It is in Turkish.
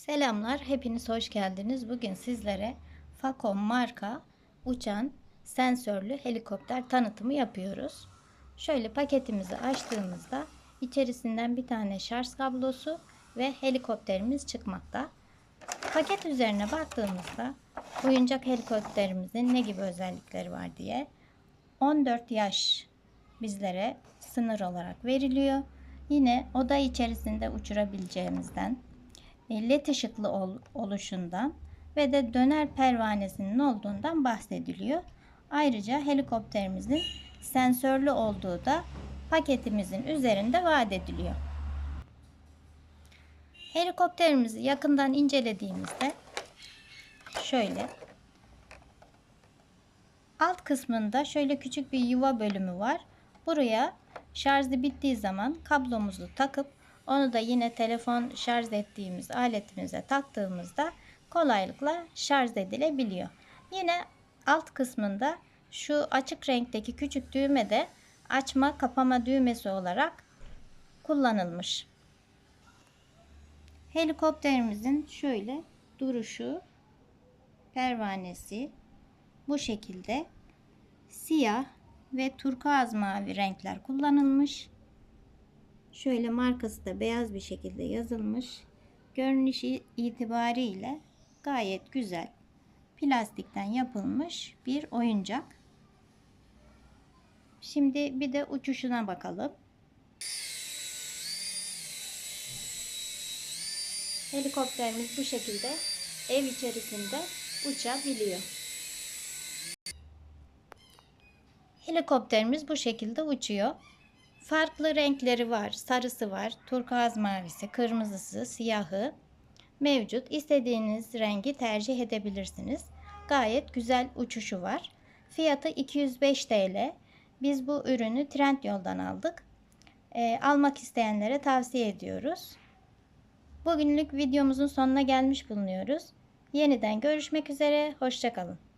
Selamlar, hepiniz hoş geldiniz. Bugün sizlere Facom marka uçan sensörlü helikopter tanıtımı yapıyoruz. Şöyle paketimizi açtığımızda içerisinden bir tane şarj kablosu ve helikopterimiz çıkmakta. Paket üzerine baktığımızda oyuncak helikopterimizin ne gibi özellikleri var diye 14 yaş bizlere sınır olarak veriliyor. Yine oda içerisinde uçurabileceğimizden led ışıklı ol, oluşundan ve de döner pervanesinin olduğundan bahsediliyor. Ayrıca helikopterimizin sensörlü olduğu da paketimizin üzerinde vaat ediliyor. Helikopterimizi yakından incelediğimizde şöyle alt kısmında şöyle küçük bir yuva bölümü var. Buraya şarjı bittiği zaman kablomuzu takıp onu da yine telefon şarj ettiğimiz aletimize taktığımızda kolaylıkla şarj edilebiliyor. Yine alt kısmında şu açık renkteki küçük düğme de açma kapama düğmesi olarak kullanılmış. Helikopterimizin şöyle duruşu pervanesi bu şekilde siyah ve turkuaz mavi renkler kullanılmış. Şöyle markası da beyaz bir şekilde yazılmış. Görünüşü itibariyle gayet güzel. Plastikten yapılmış bir oyuncak. Şimdi bir de uçuşuna bakalım. Helikopterimiz bu şekilde ev içerisinde uçabiliyor. Helikopterimiz bu şekilde uçuyor. Farklı renkleri var. Sarısı var, turkuaz mavisi, kırmızısı, siyahı mevcut. İstediğiniz rengi tercih edebilirsiniz. Gayet güzel uçuşu var. Fiyatı 205 TL. Biz bu ürünü Trendyol'dan aldık. E, almak isteyenlere tavsiye ediyoruz. Bugünlük videomuzun sonuna gelmiş bulunuyoruz. Yeniden görüşmek üzere. Hoşçakalın.